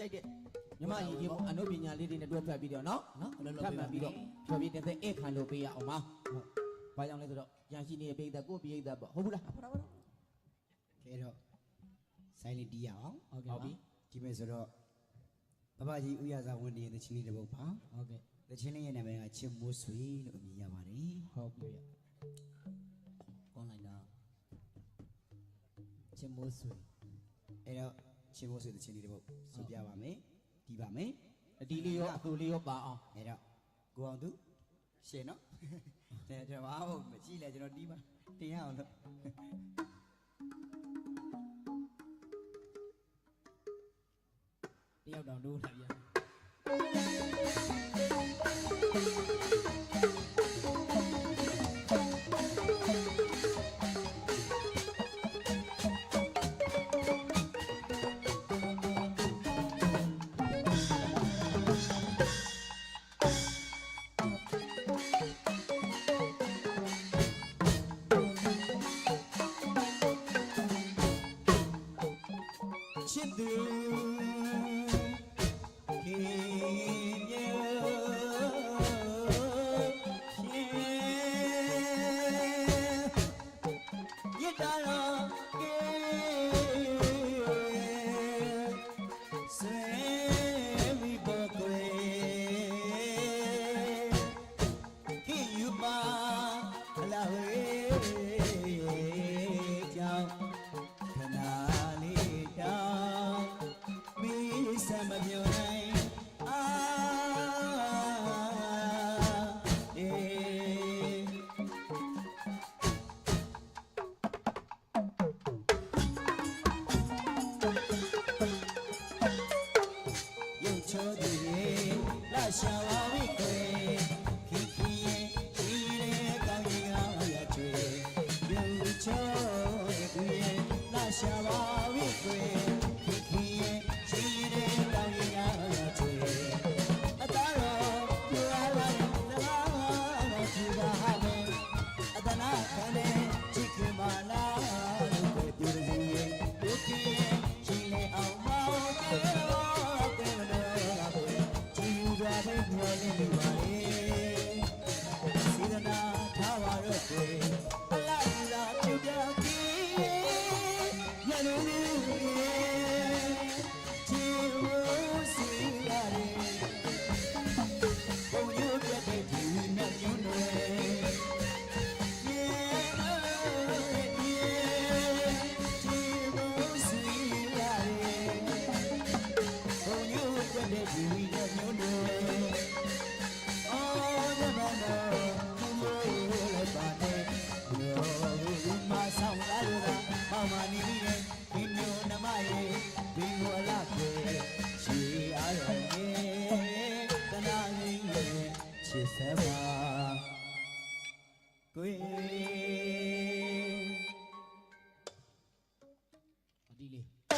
ကြိုက်တဲ့မြမကြီးဒီမို့အနုပညာလေးတွေနဲ့တွဲဖက်ပြီးတော့နော်နော်ထပ်မှန်ပြီးတော့ဖြောပြီးတဲ့ဧခံလို့ပေးရအောင်ပါဟုတ်ဘာကြောင့်လဲဆိုတော့ရန်ရှိနေတဲ့ပိဋကကိုပိဋကပေါ့ဟုတ်ဘူးလားဟုတ်ပါတော့ကဲတော့ဆိုင်လေးတီးရအောင်ဟုတ်ကဲ့ပြီဒီမဲ့ဆိုတော့ဘဘကြီးဥရစာဝန်ဒီရဲ့တချင်းလေးတစ်ပုဒ်ပါဟုတ်ကဲ့တချင်းလေးရဲ့နာမည်ကချစ်မိုးဆွေလို့အမည်ရပါတယ်ဟုတ်ပြီရကောင်းလိုက်တာချစ်မိုးဆွေအဲ့တော့ ချစ်မိုးဆွေတချင်းလေးတစ်ပုဒ်ဆိုပြပါမယ်တီးပါမယ်အဒီလေးရောအတူလေးရောပါအောင်အဲ့တော့ကိုအောင်သူရှင်းနော်တဲ့ကျွန်တော်အားမကြည့်လဲကျွန်တော်တီးပါတင်ရအောင်လို့တယောက်တောင်ဒိုးလာပြန် ချစ်သူ ချောသူရေလာရှာပါဝိကွယ်ခိခိရဲ့ဒီလေကောင်းကြီးကောင်းရချွေရုပ်ချောသူရေလာရှာပါဝိကွယ်ခိခိရဲ့ဒီလေကောင်းကြီးကောင်းရချွေအသားတော်ပြရပါရဲ့သလားတော်ကြည်ပါမယ်အတနာခံတဲ့ချစ်ခင်ပါလား မမနီနေဒီမျိုးနမယေဒီမောလာပြေရှိအားရရဲ့တနာရင်းရဲ့ချစ်စပါကိုယ်အဒီလေး